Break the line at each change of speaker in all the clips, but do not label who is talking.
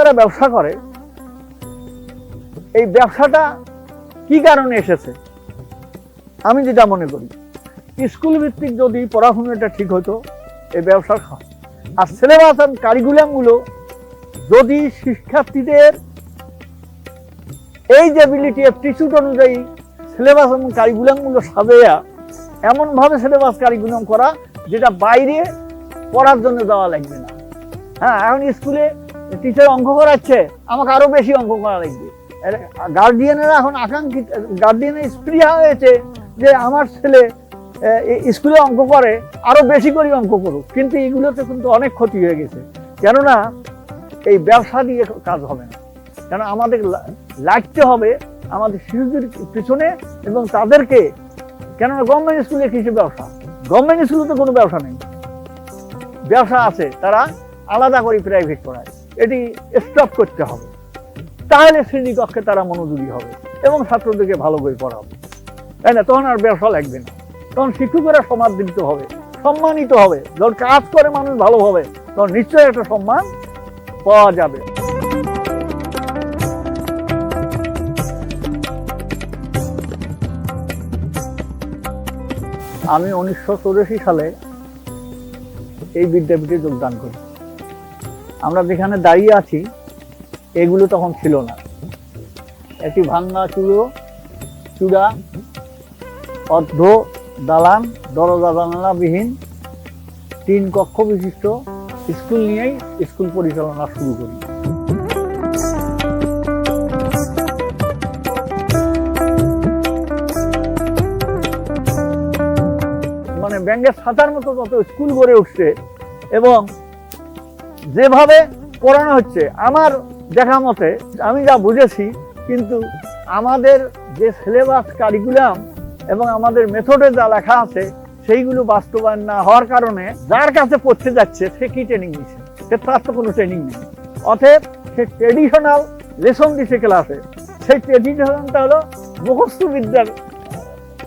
যারা ব্যবসা করে, এই ব্যবসাটা কি কারণে এসেছে? আমি যেটা মনে করি স্কুল ভিত্তিক যদি পড়াশোনাটা ঠিক হতো, এই ব্যবসা খা- আর সিলেবাস আর কারিকুলামগুলো যদি শিক্ষার্থীদের এই যে এবিলিটি অ্যাপটিচিউড অনুযায়ী সিলেবাস এবং কারিকুলামগুলো সাজাইয়া এমনভাবে সিলেবাস কারিকুলাম করা, যেটা বাইরে পড়ার জন্য দেওয়া লাগবে না। হ্যাঁ এখন স্কুলে টিচার অঙ্ক করাচ্ছে, আমাকে আরও বেশি অঙ্ক করা লাগবে। গার্ডিয়ানেরা এখন আকাঙ্ক্ষিত গার্ডিয়ানের স্প্রিয়া হয়েছে যে আমার ছেলে স্কুলে অঙ্ক করে, আরও বেশি করে অঙ্ক করুক। কিন্তু এগুলোতে কিন্তু অনেক ক্ষতি হয়ে গেছে। কেননা, এই ব্যবসা দিয়ে কাজ হবে না। কেন আমাদের লাগতে হবে আমাদের শিশুদের পিছনে এবং তাদেরকে, কেননা গভর্নমেন্ট স্কুলে কিছু ব্যবসা গভর্নমেন্ট স্কুলে তো কোনো ব্যবসা নেই। ব্যবসা আছে, তারা আলাদা করে প্রাইভেট পড়ায়। এটি স্টপ করতে হবে। তাহলে শ্রেণীকক্ষে তারা মনোযোগী হবে এবং ছাত্রদেরকে ভালো করে পড়াবে। তাই না? তখন আর ব্যবসা লাগবে না তখন শিক্ষকেরা সমাদৃত হবে, সম্মানিত হবে। যখন কাজ করে মানুষ ভালো হবে, তখন নিশ্চয়ই একটা সম্মান পাওয়া যাবে। আমি উনিশশো সালে এই বিদ্যাপীঠে যোগদান করি। আমরা যেখানে দাঁড়িয়ে আছি, এগুলো তখন ছিল না। একটি ভাঙ্গা চূড়ো, চূড়া, অর্ধ দালান, দরজা জানালাবিহীন, তিন কক্ষ বিশিষ্ট স্কুল নিয়েই স্কুল পরিচালনা শুরু করি। মানে ব্যাঙ্গের ছাতার মতো তত স্কুল গড়ে উঠছে এবং যেভাবে পড়ানো হচ্ছে, আমার দেখা মতে আমি যা বুঝেছি, কিন্তু আমাদের যে সিলেবাস কারিকুলাম এবং আমাদের মেথডে যা লেখা আছে, সেইগুলো বাস্তবায়ন না হওয়ার কারণে যার কাছে পড়তে যাচ্ছে, সে কি ট্রেনিং নিচ্ছে সে তার তো কোনো ট্রেনিং নেই। অতএব সে ট্রেডিশনাল লেসন দিছে ক্লাসে সেই ট্রেডিশনালটা হলো মুখস্থ বিদ্যার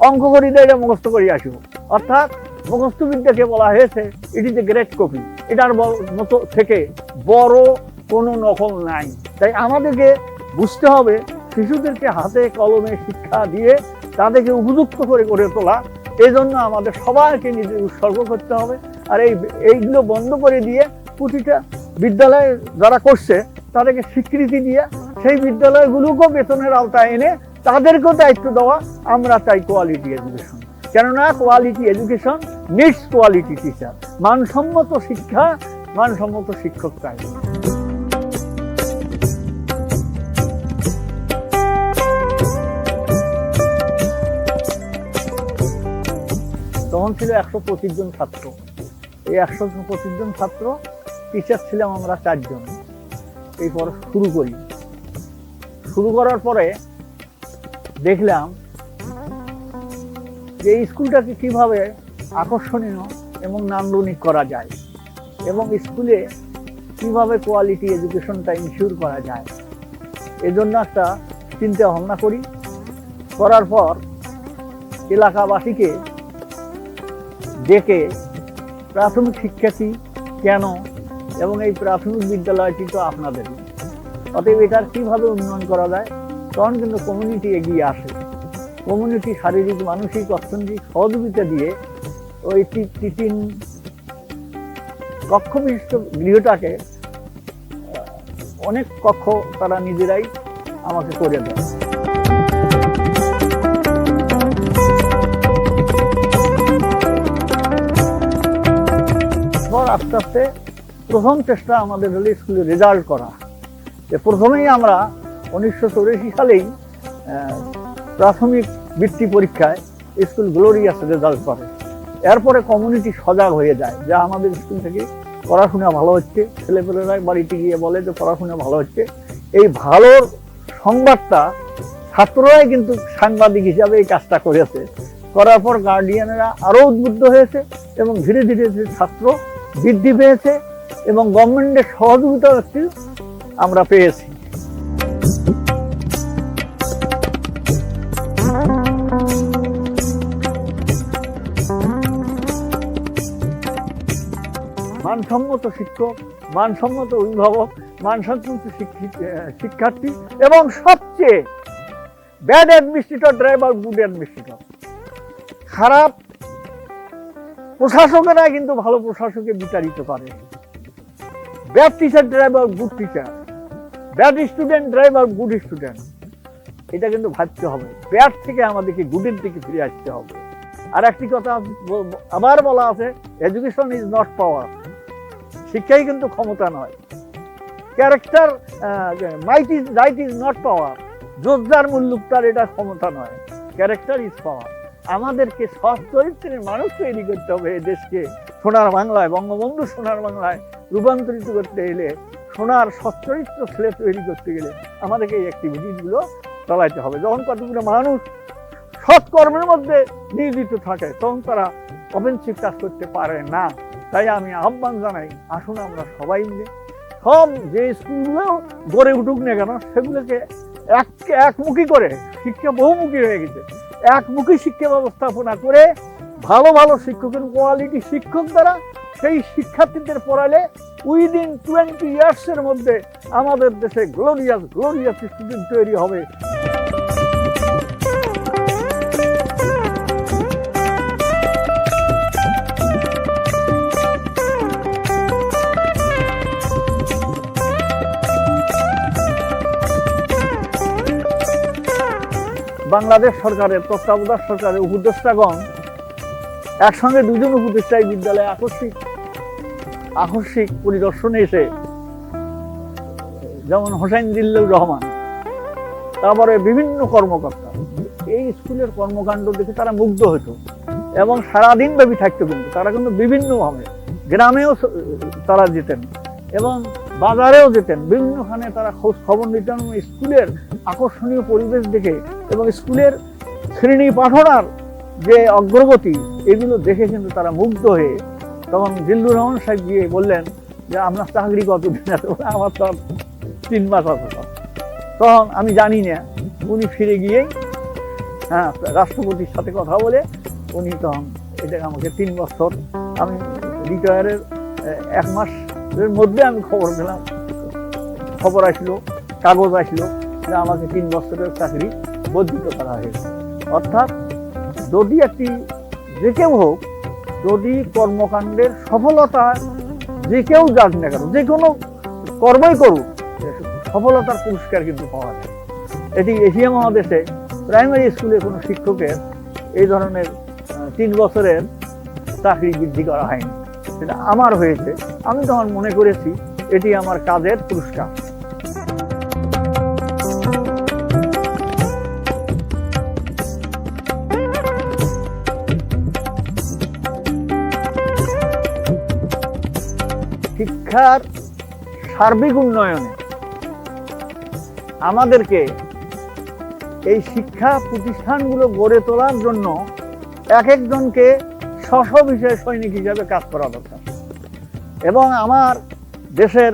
অঙ্ক করি দেয় মুখস্থ করি আসব অর্থাৎ মুখস্থ বিদ্যাকে বলা হয়েছে it is a great copy এটার মতো থেকে বড় কোনো নকল নাই। তাই আমাদেরকে বুঝতে হবে, শিশুদেরকে হাতে কলমে শিক্ষা দিয়ে তাদেরকে উপযুক্ত করে গড়ে তোলা এই জন্য আমাদের সবাইকে নিজে উৎসর্গ করতে হবে। আর এই, এইগুলো বন্ধ করে দিয়ে প্রতিটা বিদ্যালয়ে যারা করছে, তাদেরকে স্বীকৃতি দিয়ে সেই বিদ্যালয়গুলোকেও বেতনের আওতায় এনে তাদেরকেও দায়িত্ব দেওয়া, আমরা চাই কোয়ালিটি এডুকেশন। কেননা quality education needs quality teacher মানসম্মত শিক্ষা, মানসম্মত শিক্ষক চাই তখন ছিল একশো পঁচিশ জন ছাত্র। এই একশো পঁচিশ জন ছাত্র টিচার ছিলাম আমরা চারজন এই পর শুরু করি। শুরু করার পরে দেখলাম যে স্কুলটাকে কীভাবে আকর্ষণীয় এবং নান্দনিক করা যায় এবং স্কুলে কীভাবে কোয়ালিটি এডুকেশনটা ইনশিওর করা যায়, এজন্য একটা চিন্তা ভাবনা করি। করার পর এলাকাবাসীকে ডেকে প্রাথমিক শিক্ষার্থী কেন এবং এই প্রাথমিক বিদ্যালয়টি তো আপনাদের অতএব এটার কীভাবে উন্নয়ন করা যায়, তখন কিন্তু কমিউনিটি এগিয়ে আসে। কমিউনিটি, শারীরিক, মানসিক, অর্থনৈতিক সহযোগিতা দিয়ে ওই তিন কক্ষ বিশিষ্ট গৃহটাকে অনেক কক্ষ তারা নিজেরাই আমাকে করে দেয়। আস্তে আস্তে প্রথম চেষ্টা আমাদের হলো স্কুলে রেজাল্ট করা। প্রথমেই আমরা উনিশশো সালেই প্রাথমিক বৃত্তি পরীক্ষায় স্কুল গ্লোরিয়াস রেজাল্ট করে এরপরে কমিউনিটি সজাগ হয়ে যায় যা আমাদের স্কুল থেকে পড়াশোনা ভালো হচ্ছে। ছেলেপেলেরা বাড়িতে গিয়ে বলে যে পড়াশোনা ভালো হচ্ছে। এই ভালোর সংবাদটা ছাত্ররাই কিন্তু সাংবাদিক হিসাবে এই কাজটা করেছে। করার পর গার্ডিয়ানেরা আরও উদ্বুদ্ধ হয়েছে এবং ধীরে ধীরে ধীরে ছাত্র বৃদ্ধি পেয়েছে এবং গভর্নমেন্টের সহযোগিতা আমরা পেয়েছি। মানসম্মত শিক্ষক, মানসম্মত অভিভাবক শিক্ষিত শিক্ষার্থী এবং সবচেয়ে bad administrator driver good administrator খারাপ প্রশাসকেরা কিন্তু ভালো প্রশাসকে বিতাড়িত করে। Bad teacher driver good teacher bad student driver good student এটা কিন্তু ভাবতে হবে। ব্যাড থেকে আমাদেরকে গুডের দিকে ফিরে আসতে হবে। আর একটি কথা আবার বলা আছে এডুকেশন ইজ নট পাওয়ার শিক্ষাই কিন্তু ক্ষমতা নয়। Character might is right is not power যোদ্ধার মুল্লুক তার এটা ক্ষমতা নয়। ক্যারেক্টার ইজ পাওয়ার আমাদেরকে সৎ চরিত্রের মানুষ তৈরি করতে হবে দেশকে। সোনার বাংলায়, বঙ্গবন্ধু সোনার বাংলায় রূপান্তরিত করতে এলে, সোনার সচ্চরিত্র ছেলে তৈরি করতে গেলে আমাদেরকে এই অ্যাক্টিভিটিসগুলো চালাইতে হবে। যখন কতগুলো মানুষ সৎ কর্মের মধ্যে নিয়োজিত থাকে, তখন তারা অফেন্সিভ কাজ করতে পারে না। তাই আমি আহ্বান জানাই, আসুন আমরা সবাই মিলে, সব যে স্কুলগুলো গড়ে উঠুক না কেন, সেগুলোকে এক একমুখী করে শিক্ষা বহুমুখী হয়ে গেছে। একমুখী শিক্ষা ব্যবস্থাপনা করে ভালো ভালো শিক্ষকের কোয়ালিটি শিক্ষক দ্বারা সেই শিক্ষার্থীদের পড়ালে উইদিন টোয়েন্টি ইয়ার্সের মধ্যে আমাদের দেশে গ্লোরিয়াস গ্লোরিয়াস স্টুডেন্ট তৈরি হবে। বাংলাদেশ সরকারের তত্ত্বাবধায়ক সরকারের উপদেষ্টাগণ একসঙ্গে দুজন উপদেষ্টাই বিদ্যালয়ে আকস্মিক আকস্মিক পরিদর্শনে এসে, যেমন হোসেন জিল্লুর রহমান, তারপরে বিভিন্ন কর্মকর্তা, এই স্কুলের কর্মকাণ্ড দেখে তারা মুগ্ধ হতো এবং সারাদিন ব্যাপী থাকতো কিন্তু। তারা কিন্তু বিভিন্নভাবে গ্রামেও তারা যেতেন এবং বাজারেও যেতেন। বিভিন্নখানে তারা খোঁজ খবর নিতেন স্কুলের আকর্ষণীয় পরিবেশ দেখে এবং স্কুলের শ্রেণি পাঠনার যে অগ্রগতি, এগুলো দেখে কিন্তু তারা মুগ্ধ হয়ে তখন জিল্লুর রহমান সাহেব গিয়ে বললেন যে আপনার চাকরি কতদিন আছে? আমার তো তিন মাস আছে তখন আমি জানি না, উনি ফিরে গিয়েই হ্যাঁ রাষ্ট্রপতির সাথে কথা বলে উনি তখন, এটা আমাকে তিন বছর, আমি রিটায়ারের এক মাসের মধ্যে আমি খবর পেলাম। খবর আসলো, কাগজ আসলো যে আমাকে তিন বছরের চাকরি বর্ধিত করা হয়েছে। অর্থাৎ যদি একটি যে কেউ হোক, যদি কর্মকাণ্ডের সফলতা যে কেউ যাক না কেন, যে কোনো কর্মই করুক, সফলতার পুরস্কার কিন্তু পাওয়া যায়। এটি এশিয়া মহাদেশে প্রাইমারি স্কুলে কোনো শিক্ষকের এই ধরনের তিন বছরের চাকরি বৃদ্ধি করা হয়নি। সেটা আমার হয়েছে। আমি তখন মনে করেছি, এটি আমার কাজের পুরস্কার। শিক্ষার সার্বিক উন্নয়নে আমাদেরকে এই শিক্ষা প্রতিষ্ঠানগুলো গড়ে তোলার জন্য এক একজনকে স্ব বিষয়ে সৈনিক হিসাবে কাজ করা দরকার। এবং আমার দেশের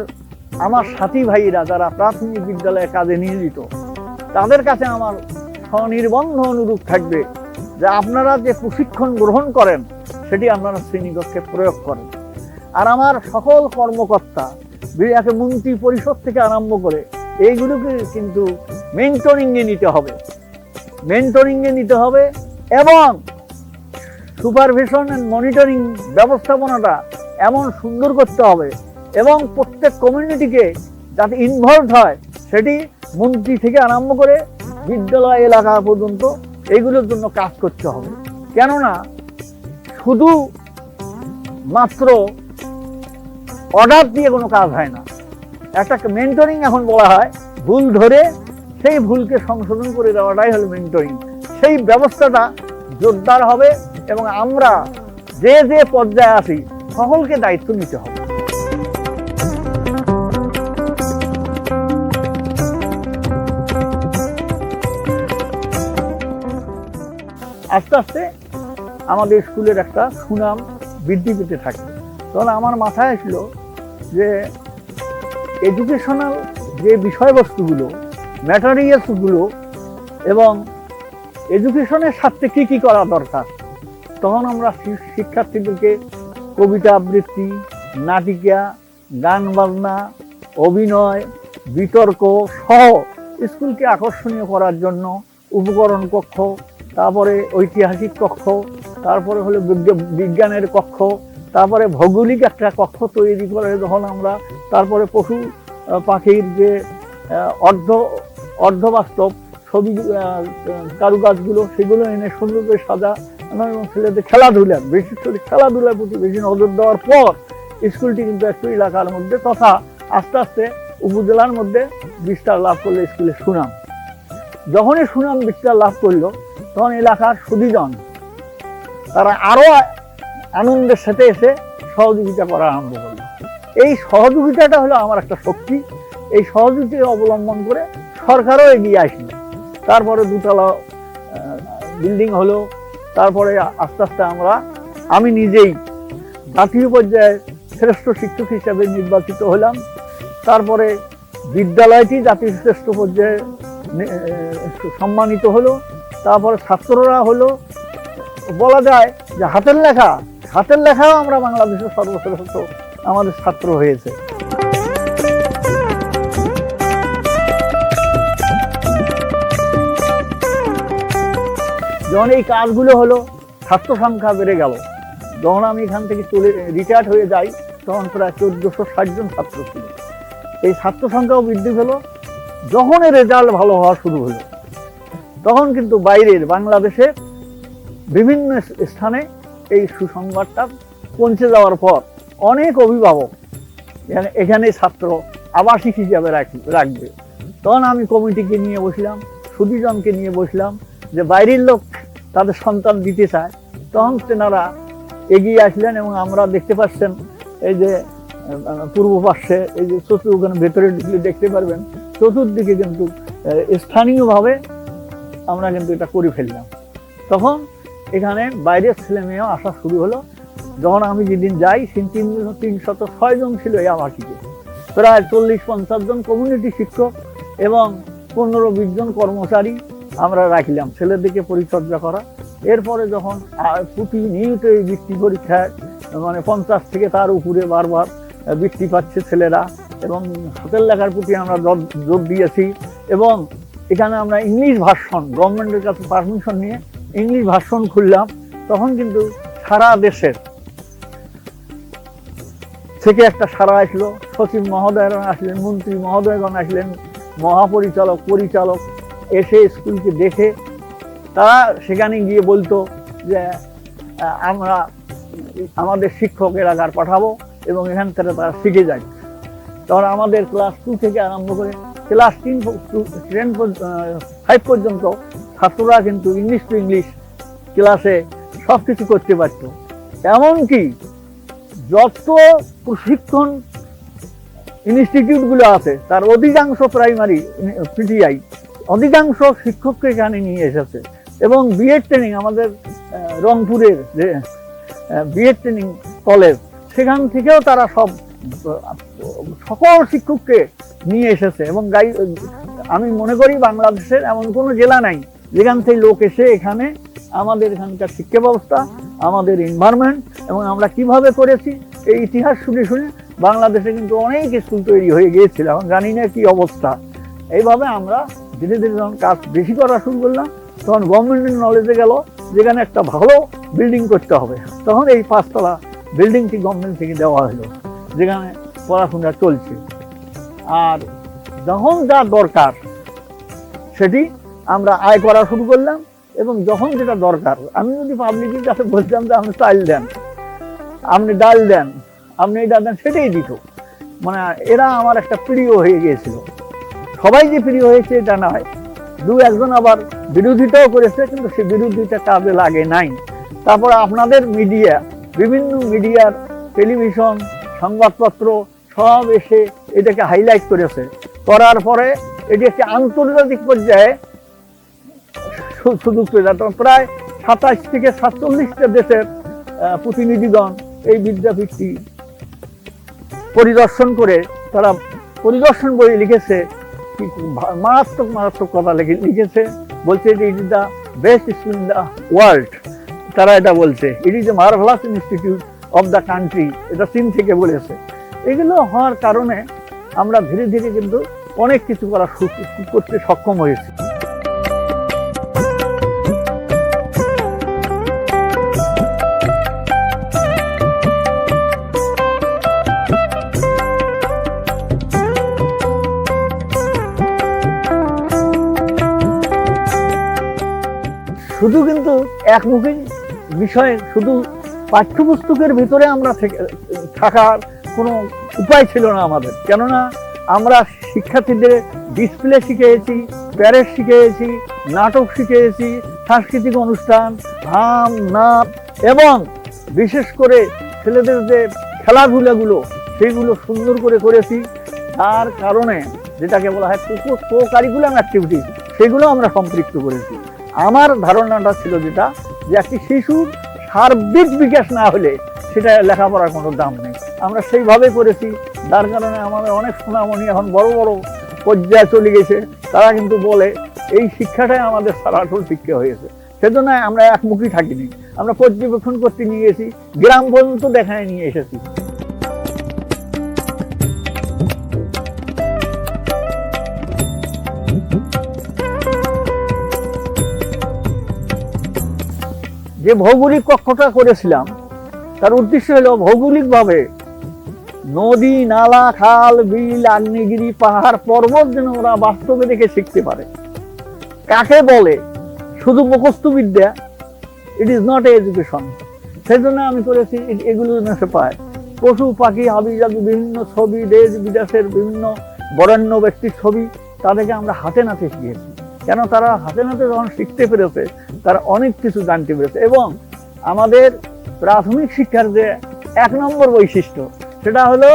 আমার সাথী ভাইরা যারা প্রাথমিক বিদ্যালয়ে কাজে নিয়োজিত, তাদের কাছে আমার স্বনির্বন্ধ অনুরোধ থাকবে যে আপনারা যে প্রশিক্ষণ গ্রহণ করেন, সেটি আপনারা শ্রেণীকক্ষে প্রয়োগ করেন। আর আমার সকল কর্মকর্তা একে মন্ত্রী পরিষদ থেকে আরম্ভ করে এইগুলোকে কিন্তু মেন্টরিংয়ে নিতে হবে। মেন্টরিংয়ে নিতে হবে এবং সুপারভিশন অ্যান্ড মনিটরিং ব্যবস্থাপনাটা এমন সুন্দর করতে হবে এবং প্রত্যেক কমিউনিটিকে যাতে ইনভলভ হয়, সেটি মন্ত্রী থেকে আরম্ভ করে বিদ্যালয় এলাকা পর্যন্ত এইগুলোর জন্য কাজ করতে হবে। কেননা শুধু মাত্র অর্ডার দিয়ে কোনো কাজ হয় না। একটা মেন্টরিং এখন বলা হয়। ভুল ধরে সেই ভুলকে সংশোধন করে দেওয়াটাই হলো মেন্টরিং সেই ব্যবস্থাটা জোরদার হবে এবং আমরা যে যে পর্যায়ে আছি, সকলকে দায়িত্ব নিতে হবে। আস্তে আস্তে আমাদের স্কুলের একটা সুনাম বৃদ্ধি পেতে থাকে। তখন আমার মাথায় আসলো যে এডুকেশনাল যে বিষয়বস্তুগুলো ম্যাটারিয়ালসগুলো এবং এডুকেশনের সাথে কী কী করা দরকার, তখন আমরা শিক্ষার্থীদেরকে কবিতা আবৃত্তি, নাটিকা, গান বাজনা, অভিনয়, বিতর্ক সহ স্কুলকে আকর্ষণীয় করার জন্য উপকরণ কক্ষ, তারপরে ঐতিহাসিক কক্ষ, তারপরে হলো বিজ্ঞ- বিজ্ঞানের কক্ষ তারপরে ভৌগোলিক একটা কক্ষ তৈরি করে যখন আমরা, তারপরে পশু পাখির যে অর্ধ, অর্ধবাস্তব ছবি কারুকাজগুলো, সেগুলো এনে সুন্দর করে সাজা এবং ছেলেদের খেলাধুলার বিশেষ করে খেলাধুলার প্রতি বেশি নজর দেওয়ার পর স্কুলটি কিন্তু একটু এলাকার মধ্যে তথা আস্তে আস্তে উপজেলার মধ্যে বিস্তার লাভ করল স্কুলের সুনাম। যখনই সুনাম বিস্তার লাভ করল, তখন এলাকার সুদীজন, তারা আরও আনন্দের সাথে এসে সহযোগিতা করা আরম্ভ করল এই সহযোগিতাটা হলো আমার একটা শক্তি। এই সহযোগিতা অবলম্বন করে সরকারও এগিয়ে আসলো। তারপরে দুতলা বিল্ডিং হলো। তারপরে আস্তে আস্তে আমরা, আমি নিজেই জাতীয় পর্যায়ে শ্রেষ্ঠ শিক্ষক হিসাবে নির্বাচিত হলাম। তারপরে বিদ্যালয়টি জাতীয় শ্রেষ্ঠ পর্যায়ে সম্মানিত হলো। তারপরে ছাত্ররা হলো। বলা যায় যে হাতের লেখা হাতের লেখাও আমরা বাংলাদেশের সর্বশ্রেষ্ঠ আমাদের ছাত্র হয়েছে। যখন এই কাজগুলো হলো, ছাত্র সংখ্যা বেড়ে গেল। যখন আমি এখান থেকে চলে রিটায়ার্ড হয়ে যাই, তখন প্রায় চোদ্দশো ষাটজন ছাত্র ছিল। এই ছাত্র সংখ্যাও বৃদ্ধি পেল। যখন এই রেজাল্ট ভালো হওয়া শুরু হলো, তখন কিন্তু বাইরের বাংলাদেশের বিভিন্ন স্থানে এই সুসংবাদটা পৌঁছে যাওয়ার পর অনেক অভিভাবক এখানে- ছাত্র আবাসিক হিসাবে রাখ- রাখবে। তখন আমি কমিটিকে নিয়ে বসলাম, সুদীজনকে নিয়ে বসলাম যে বাইরের লোক তাদের সন্তান দিতে চায়। তখন তেনারা এগিয়ে আসলেন এবং আমরা দেখতে পাচ্ছেন এই যে পূর্ব পার্শ্বে এই যে চতুর্খানে ভেতরে ঢুকলে দেখতে পারবেন, চতুর্দিকে কিন্তু স্থানীয়ভাবে আমরা কিন্তু এটা করে ফেললাম। তখন এখানে বাইরের ছেলে মেয়েও আসা শুরু হলো। যখন আমি যেদিন যাই, তিন তিনশত ছয় জন ছিল এই আবাসিকে। প্রায় চল্লিশ পঞ্চাশ জন কমিউনিটি শিক্ষক এবং পনেরো বিশ জন কর্মচারী আমরা রাখলাম ছেলেদেরকে পরিচর্যা করা। এরপরে যখন প্রতিনিয়ত এই বৃত্তি পরীক্ষায় মানে পঞ্চাশ থেকে তার উপরে বারবার বৃত্তি পাচ্ছে ছেলেরা এবং হাতের লেখার প্রতি আমরা জোর দিয়েছি এবং এখানে আমরা ইংলিশ ভার্সন গভর্নমেন্টের কাছে পারমিশন নিয়ে ইংলিশ ভার্সন খুললাম, তখন কিন্তু সারা দেশের থেকে একটা সারা আসলো সচিব মহোদয়গণ আসলেন, মন্ত্রী মহোদয়গণ আসলেন, মহাপরিচালক, পরিচালক, এসে স্কুলকে দেখে তারা সেখানে গিয়ে বলতো যে আমরা আমাদের শিক্ষক এলাকার পাঠাবো এবং এখান থেকে তারা শিখে যায়। তখন আমাদের ক্লাস টু থেকে আরম্ভ করে ক্লাস তিন টেন ফাইভ পর্যন্ত ছাত্ররা কিন্তু ইংলিশ টু ইংলিশ ক্লাসে সব কিছু করতে পারতো। এমনকি যত প্রশিক্ষণ ইনস্টিটিউটগুলো আছে, তার অধিকাংশ প্রাইমারি পিটিআই অধিকাংশ শিক্ষককে এখানে নিয়ে এসেছে। এবং বিএড ট্রেনিং আমাদের রংপুরের যে বিএড ট্রেনিং কলেজ সেখান থেকেও তারা সব সকল শিক্ষককে নিয়ে এসেছে। এবং গাই, আমি মনে করি বাংলাদেশের এমন কোনো জেলা নাই যেখান থেকে লোক এসে এখানে আমাদের এখানকার শিক্ষা ব্যবস্থা, আমাদের এনভায়রনমেন্ট এবং আমরা কীভাবে করেছি, এই ইতিহাস শুনে শুনে বাংলাদেশে কিন্তু অনেক স্কুল তৈরি হয়ে গিয়েছিল। এখন জানি না কি অবস্থা। এইভাবে আমরা ধীরে ধীরে যখন কাজ বেশি করা শুরু করলাম, তখন গভর্নমেন্টের নলেজে গেল যেখানে একটা ভালো বিল্ডিং করতে হবে। তখন এই পাঁচতলা বিল্ডিংটি গভর্নমেন্ট থেকে দেওয়া হলো, যেখানে পড়াশোনা চলছে। আর যখন যা দরকার, সেটি আমরা আয় করা শুরু করলাম এবং যখন যেটা দরকার, আমি যদি পাবলিকের কাছে বলতাম যে আপনি চাল দেন, আপনি ডাল দেন, আপনি এটা দেন, সেটাই দিত। মানে এরা আমার একটা প্রিয় হয়ে গিয়েছিল। সবাই যে প্রিয় হয়েছে এটা নয়। দু একজন আবার বিরোধিতাও করেছে, কিন্তু সে বিরোধিতা কাজে লাগে নাই। তারপর আপনাদের মিডিয়া বিভিন্ন মিডিয়ার টেলিভিশন সংবাদপত্র সব এসে এটাকে হাইলাইট করেছে। করার পরে এটি একটি আন্তর্জাতিক পর্যায়ে সুযোগ পেয়ে প্রায় সাতাশ থেকে সাতচল্লিশটা দেশের প্রতিনিধিগণ এই বিদ্যাপীঠটি পরিদর্শন করে, তারা পরিদর্শন বই লিখেছে মারাত্মক মারাত্মক কথা লিখে- লিখেছে, বলছে যে it is the best school in the world তারা এটা বলছে it is a marvellous institute of the country এটা চীন থেকে বলেছে। এগুলো হওয়ার কারণে আমরা ধীরে ধীরে কিন্তু অনেক কিছু করা করতে সক্ষম হয়েছি। একমুখী বিষয়ে শুধু পাঠ্যপুস্তকের ভিতরে আমরা থাকার কোনো উপায় ছিল না আমাদের। কেননা আমরা শিক্ষার্থীদের ডিসপ্লে শিখেছি, প্যারেড শিখেছি, নাটক শিখেছি, সাংস্কৃতিক অনুষ্ঠান, হাম নাচ এবং বিশেষ করে ছেলেদের যে খেলাধুলাগুলো সেইগুলো সুন্দর করে করেছি। তার কারণে যেটাকে বলা হয় কো কারিকুলাম অ্যাক্টিভিটি সেগুলো আমরা সম্পৃক্ত করেছি। আমার ধারণাটা ছিল যেটা, যে একটি শিশুর সার্বিক বিকাশ না হলে সেটা লেখাপড়ার কোনো দাম নেই। আমরা সেইভাবে করেছি, যার কারণে আমাদের অনেক সোনামণি এখন বড় বড় পর্যায়ে চলে গেছে। তারা কিন্তু বলে, এই শিক্ষাটাই আমাদের সারাঠল শিক্ষা হয়েছে। সেজন্য আমরা একমুখী থাকিনি। আমরা পর্যবেক্ষণ করতে নিয়ে গেছি গ্রাম পর্যন্ত দেখায় নিয়ে এসেছি। যে ভৌগোলিক কক্ষটা করেছিলাম, তার উদ্দেশ্য হলো ভৌগোলিকভাবে নদী, নালা, খাল, বিল, আগ্নেয়গিরি, পাহাড়, পর্বত যেন ওরা বাস্তবে দেখে শিখতে পারে। কাকে বলে? শুধু মুখস্থ বিদ্যা ইট ইজ নট এডুকেশন সেই জন্য আমি করেছি এগুলো যেন সে পায়। পশু, পাখি, হাবি জাবি বিভিন্ন ছবি, দেশ বিদেশের বিভিন্ন বরেণ্য ব্যক্তির ছবি তাদেরকে আমরা হাতে নাতে শিখেছি। কেন তারা হাতে নাতে যখন শিখতে পেরেছে তারা অনেক কিছু জানতে পেরেছে। এবং আমাদের প্রাথমিক শিক্ষার যে এক নম্বর বৈশিষ্ট্য, সেটা হলো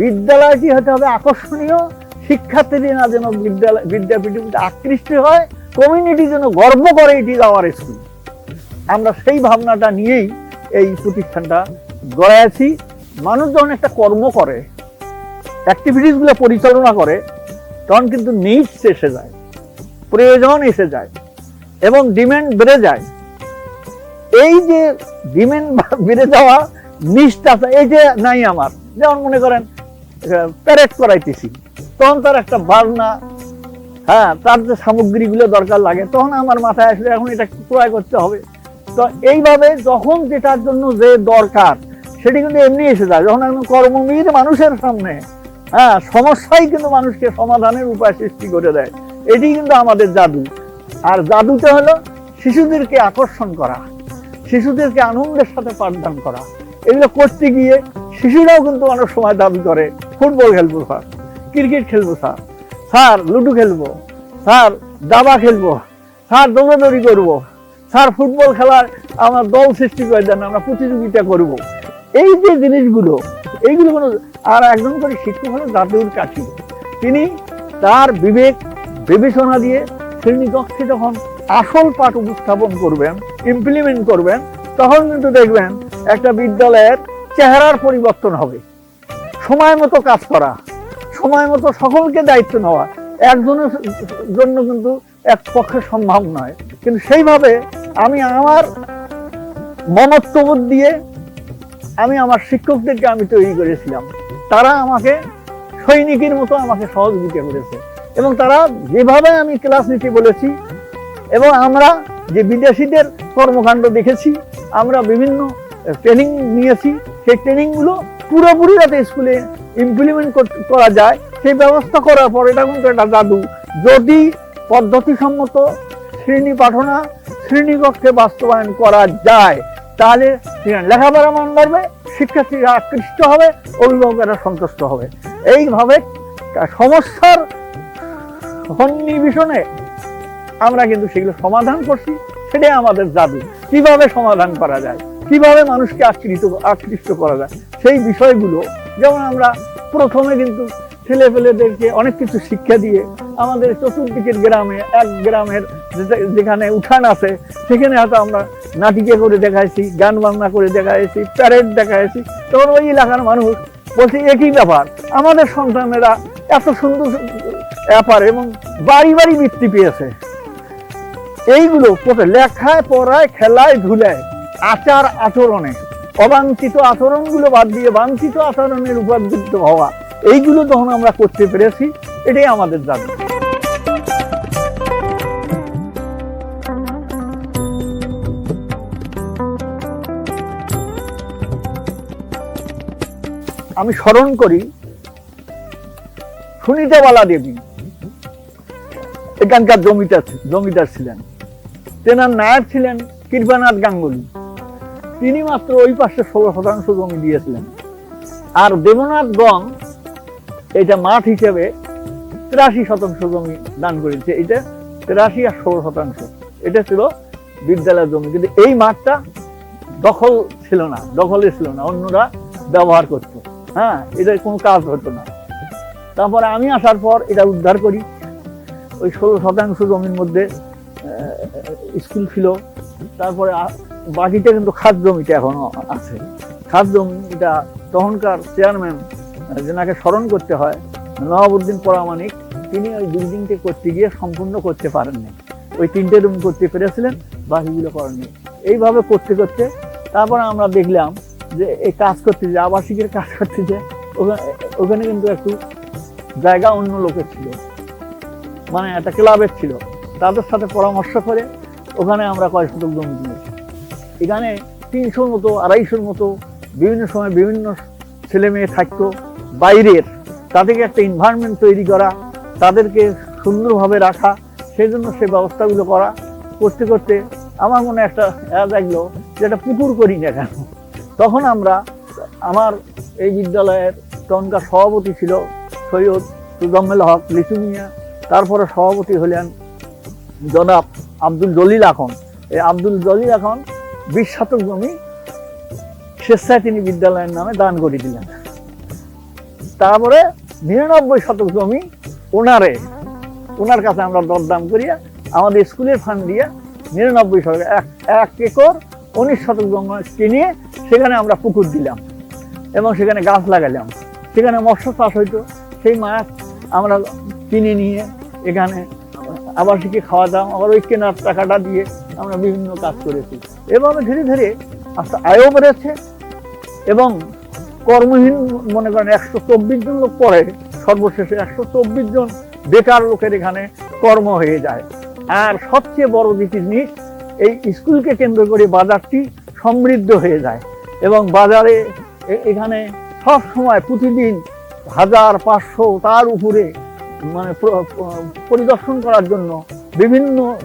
বিদ্যালয়টি হতে হবে আকর্ষণীয় শিক্ষার্থীরা যেন বিদ্যালয়, বিদ্যাপীঠে আকৃষ্ট হয় কমিউনিটি যেন গর্ব করে এটি যাওয়ার স্কুল আমরা সেই ভাবনাটা নিয়েই এই প্রতিষ্ঠানটা গড়াইছি মানুষ যখন একটা কর্ম করে অ্যাক্টিভিটিসগুলো পরিচালনা করে, তখন কিন্তু নিডস এসে যায়, প্রয়োজন এসে যায়। এবং ডিমান্ড বেড়ে যায়। এই যে ডিমান্ড বেড়ে যাওয়া নিষ্ঠাতা এই যে নাই আমার। যেমন মনে করেন প্যারেড করাইতেছি। তখন তার একটা বাজনা হ্যাঁ তার যে সামগ্রীগুলো দরকার লাগে, তখন আমার মাথায় আসলে এখন এটা ক্রয় করতে হবে? তো এইভাবে যখন যেটার জন্য যে দরকার, সেটি কিন্তু এমনি এসে যায়। যখন একজন কর্মমীর মানুষের সামনে হ্যাঁ সমস্যাই কিন্তু মানুষকে সমাধানের উপায় সৃষ্টি করে দেয়। এটি কিন্তু আমাদের জাদু। আর জাদুটা হলো শিশুদেরকে আকর্ষণ করা, শিশুদেরকে আনন্দের সাথে পাঠদান করা। এগুলো করতে গিয়ে শিশুরাও কিন্তু অনেক সময় দাবি করে, ফুটবল খেলব স্যার, ক্রিকেট খেলব স্যার স্যার লুডো খেলব, স্যার দাবা খেলব, স্যার দৌড়াদৌড়ি করব, স্যার ফুটবল খেলার আমার দল সৃষ্টি করে দেন, আমরা প্রতিযোগিতা করব। এই যে জিনিসগুলো, এইগুলো কোনো, আর একজন করে শিক্ষক হলো জাদুর কাঠি। তিনি তার বিবেক, বিবেচনা দিয়ে শ্রেণীকক্ষে যখন আসল পাঠ উপস্থাপন করবেন ইমপ্লিমেন্ট করবেন, তখন কিন্তু দেখবেন একটা বিদ্যালয়ের চেহারার পরিবর্তন হবে। সময় মতো কাজ করা, সময় মতো সকলকে দায়িত্ব নেওয়া, একজনের জন্য কিন্তু এক পক্ষে সম্ভব নয়। কিন্তু সেইভাবে আমি আমার মমত্ববোধ দিয়ে আমি আমার শিক্ষকদেরকে আমি তৈরি করেছিলাম। তারা আমাকে সৈনিকের মতো আমাকে সহযোগিতা করেছে। এবং তারা যেভাবে আমি ক্লাস নিতে বলেছি, এবং আমরা যে বিদেশিদের কর্মকাণ্ড দেখেছি, আমরা বিভিন্ন ট্রেনিং নিয়েছি, সেই ট্রেনিংগুলো পুরোপুরি যাতে স্কুলে ইমপ্লিমেন্ট করা যায়, সেই ব্যবস্থা করার পর এটা কিন্তু একটা জাদু। যদি পদ্ধতিসম্মত শ্রেণি পাঠনা শ্রেণীকক্ষে বাস্তবায়ন করা যায়, তাহলে লেখাপড়া মন বাড়বে, শিক্ষার্থীরা আকৃষ্ট হবে, অভিভাবকেরা সন্তুষ্ট হবে। এইভাবে সমস্যার সন্নিবেশনে আমরা কিন্তু সেগুলো সমাধান করছি, সেটাই আমাদের জাদু কীভাবে সমাধান করা যায়? কীভাবে মানুষকে আকৃষ্ট আকৃষ্ট করা যায়? সেই বিষয়গুলো যেমন আমরা প্রথমে কিন্তু ছেলে পেলেদেরকে অনেক কিছু শিক্ষা দিয়ে আমাদের চতুর্দিকের গ্রামে, এক গ্রামের যেখানে উঠান আছে, সেখানে হয়তো আমরা নাটিকে করে দেখাইছি, গান বাংলা করে দেখাইছি প্যারেড দেখাইছি। তখন ওই এলাকার মানুষ বলছে একই ব্যাপার? আমাদের সন্তানেরা এত সুন্দর ব্যাপার এবং বাড়ি বাড়ি বৃত্তি পেয়েছে। এইগুলো লেখায়, পড়ায়, খেলায়, ধুলায়, আচার আচরণে, অবাঞ্ছিত আচরণগুলো বাদ দিয়ে বাঞ্ছিত আচরণের উপর যুক্ত হওয়া, এইগুলো তখন আমরা করতে পেরেছি, এটাই আমাদের দাবি। আমি স্মরণ করি, সুনীতাবালা দেবী এখানকার জমিদার জমিদার ছিলেন। তেনার নায়ক ছিলেন কৃপানাথ গাঙ্গুলি। তিনি মাত্র ওই পাশে ষোলো শতাংশ জমি দিয়েছিলেন। আর দেবনাথ গং এটা মাঠ হিসেবে তিরাশি শতাংশ জমি দান করেছে। এটা তিরাশি আর ষোলো শতাংশ। এটা ছিল বিদ্যালয়ের জমি। কিন্তু এই মাঠটা দখল ছিল না, দখলে ছিল না। অন্যরা ব্যবহার করত। হ্যাঁ এটা কোনো কাজ হতো না। তারপরে আমি আসার পর এটা উদ্ধার করি। ওই ষোলো শতাংশ জমির মধ্যে স্কুল ছিল। তারপরে বাকিটা কিন্তু খাদ জমিটা এখনও আছে। খাদ জমি, এটা তখনকার চেয়ারম্যান যেনাকে স্মরণ করতে হয় নবাবুদ্দিন পরামানিক তিনি ওই বিল্ডিংটি করতে গিয়ে সম্পূর্ণ করতে পারেননি। ওই তিনটে রুম করতে পেরেছিলেন, বাকিগুলো করেননি। এইভাবে করতে করতে তারপরে আমরা দেখলাম যে এই কাজ করতে যে আবাসিকের কাজ করতে যে, ওখানে ওখানে কিন্তু একটু জায়গা অন্য লোকের ছিল। মানে একটা ক্লাবের ছিল। তাদের সাথে পরামর্শ করে ওখানে আমরা কয়েক শতক জমি কিনেছি। এখানে তিনশোর মতো, আড়াইশোর মতো, বিভিন্ন সময় বিভিন্ন ছেলে মেয়ে থাকতো। বাইরের, তাদেরকে একটা এনভায়রনমেন্ট তৈরি করা, তাদেরকে সুন্দরভাবে রাখা সেই জন্য সে ব্যবস্থাগুলো করা। করতে করতে আমার মনে একটা লাগল যে একটা পুকুর করি না কেন? তখন আমরা, আমার এই বিদ্যালয়ের তখনকার সভাপতি ছিল সৈয়দ সুজম্মেল হক লিচু মিয়া। তারপরে সভাপতি হলেন জনাব আব্দুল জলিল এখন। এই আব্দুল জলিল এখন বিশ শতক জমি স্বেচ্ছায় তিনি বিদ্যালয়ের নামে দান করে দিলেন। তারপরে নিরানব্বই শতক জমি ওনারে, ওনার কাছে আমরা দরদাম করিয়া আমাদের স্কুলের ফান্ড দিয়ে নিরানব্বই শতক, এক এক একর উনিশ শতক জমি কিনে সেখানে আমরা পুকুর দিলাম এবং সেখানে গাছ লাগালাম। সেখানে মৎস্য চাষ হইতো, সেই মাছ আমরা কিনে নিয়ে এখানে আবাসিকে খাওয়াতাম আবার ওই কেনার টাকাটা দিয়ে আমরা বিভিন্ন কাজ করেছি। এভাবে ধীরে ধীরে আস্তে আয়ও বেড়েছে এবং কর্মহীন মনে করেন একশো চব্বিশ জন লোক পরে সর্বশেষে একশো চব্বিশ জন বেকার লোকের এখানে কর্ম হয়ে যায়। আর সবচেয়ে বড় যে জিনিস এই স্কুলকে কেন্দ্র করে বাজারটি সমৃদ্ধ হয়ে যায় এবং বাজারে এখানে সব সময় প্রতিদিন হাজার পাঁচশো তার উপরে মানে পরিদর্শন করার জন্য বিভিন্ন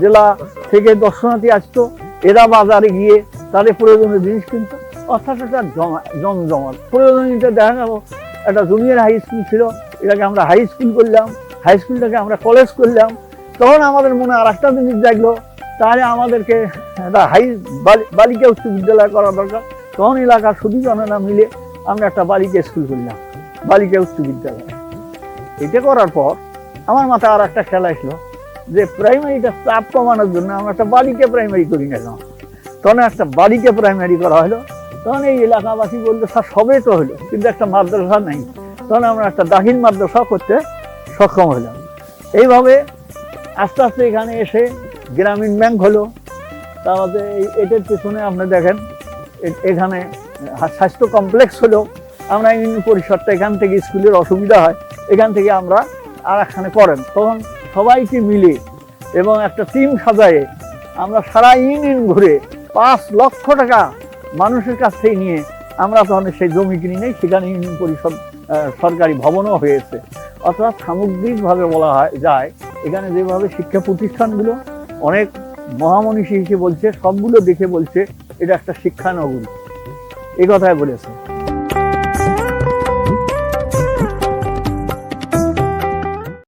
জেলা থেকে দর্শনার্থী আসতো। এরা বাজারে গিয়ে তাদের প্রয়োজনীয় জিনিস কিনতো। অর্থাৎ একটা জমা- জমজমাট। প্রয়োজনীয়তা দেখা গেল, একটা জুনিয়র হাই স্কুল ছিল, এটাকে আমরা হাই স্কুল করলাম। হাই স্কুলটাকে আমরা কলেজ করলাম। তখন আমাদের মনে আর একটা জিনিস দেখল তাহলে আমাদেরকে একটা হাই বালি- বালিকা উচ্চ বিদ্যালয় করা দরকার। তখন এলাকার সুদীজনেরা মিলে আমরা একটা বালিকা স্কুল করলাম, বালিকা উচ্চ বিদ্যালয়। এটা করার পর আমার মাথায় আর একটা খেলা আসলো যে প্রাইমারিটা চাপ কমানোর জন্য আমরা একটা বালিকা প্রাইমারি করি না তখন একটা বালিকা প্রাইমারি করা হলো। তখন এই এলাকাবাসী বলল, স্যার, সবে তো হলো, কিন্তু একটা মাদ্রাসা নাই। তখন আমরা একটা দাখিল মাদ্রাসা করতে সক্ষম হলাম। এইভাবে আস্তে আস্তে এখানে এসে গ্রামীণ ব্যাংক হলো। তারপরে এটার পেছনে আপনি দেখেন এখানে স্বাস্থ্য কমপ্লেক্স হলো। আমরা ইউনিয়ন পরিষদটা এখান থেকে স্কুলের অসুবিধা হয়। এখান থেকে আমরা আর একখানে করেন। তখন সবাইকে মিলে এবং একটা টিম সাজায়ে আমরা সারা ইউনিয়ন ঘুরে পাঁচ লক্ষ টাকা মানুষের কাছ থেকে নিয়ে আমরা তখন সেই জমি কিনি নেই, সেখানে ইউনিয়ন পরিষদ সরকারি ভবনও হয়েছে। অর্থাৎ সামগ্রিকভাবে বলা হয়, যায়, এখানে যেভাবে শিক্ষা প্রতিষ্ঠানগুলো, অনেক মহামনীষী হিসেবে বলছে, সবগুলো দেখে বলছে, এটা একটা শিক্ষানগরী। এ কথাই বলেছে।